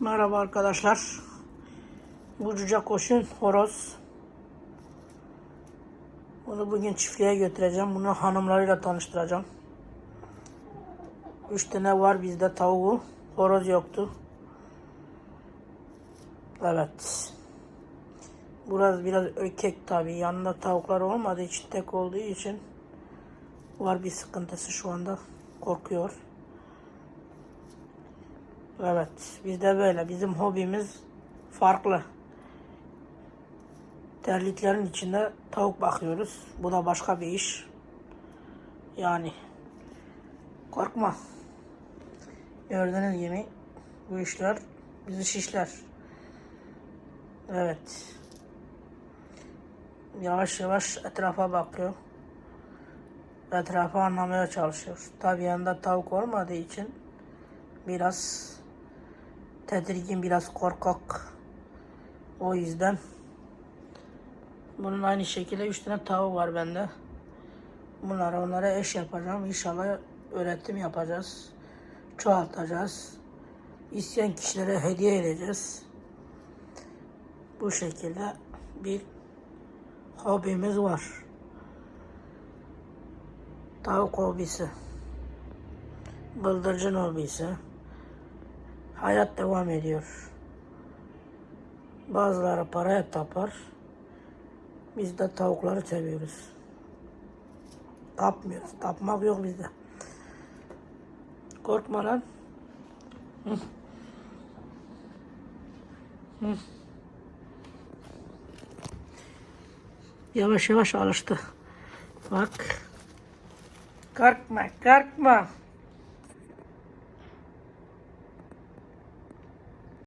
Merhaba arkadaşlar. Bu cüce koşun horoz. Bunu bugün çiftliğe götüreceğim. Bunu hanımlarıyla tanıştıracağım. Üç tane var bizde tavuğu. Horoz yoktu. Evet. Burası biraz ökek tabii. Yanında tavuklar olmadığı için tek olduğu için var bir sıkıntısı şu anda. Korkuyor. Evet, bizde böyle. Bizim hobimiz farklı. Terliklerin içinde tavuk bakıyoruz. Bu da başka bir iş. Yani korkma. Gördüğünüz gibi bu işler bizi şişler. Evet. Yavaş yavaş etrafa bakıyor. Etrafı anlamaya çalışıyor. Tabii yanında tavuk olmadığı için biraz tedirgin, biraz korkak. O yüzden bunun aynı şekilde üç tane tavuğu var bende. Bunları onlara eş yapacağım. İnşallah öğretim yapacağız. Çoğaltacağız. İsteyen kişilere hediye edeceğiz. Bu şekilde bir hobimiz var. Tavuk hobisi. Bıldırcın hobisi. Hayat devam ediyor. Bazıları paraya tapar. Biz de tavukları seviyoruz. Tapmıyoruz. Tapmak yok bizde. Korkma lan. Hı. Yavaş yavaş alıştı. Bak. Korkma, korkma.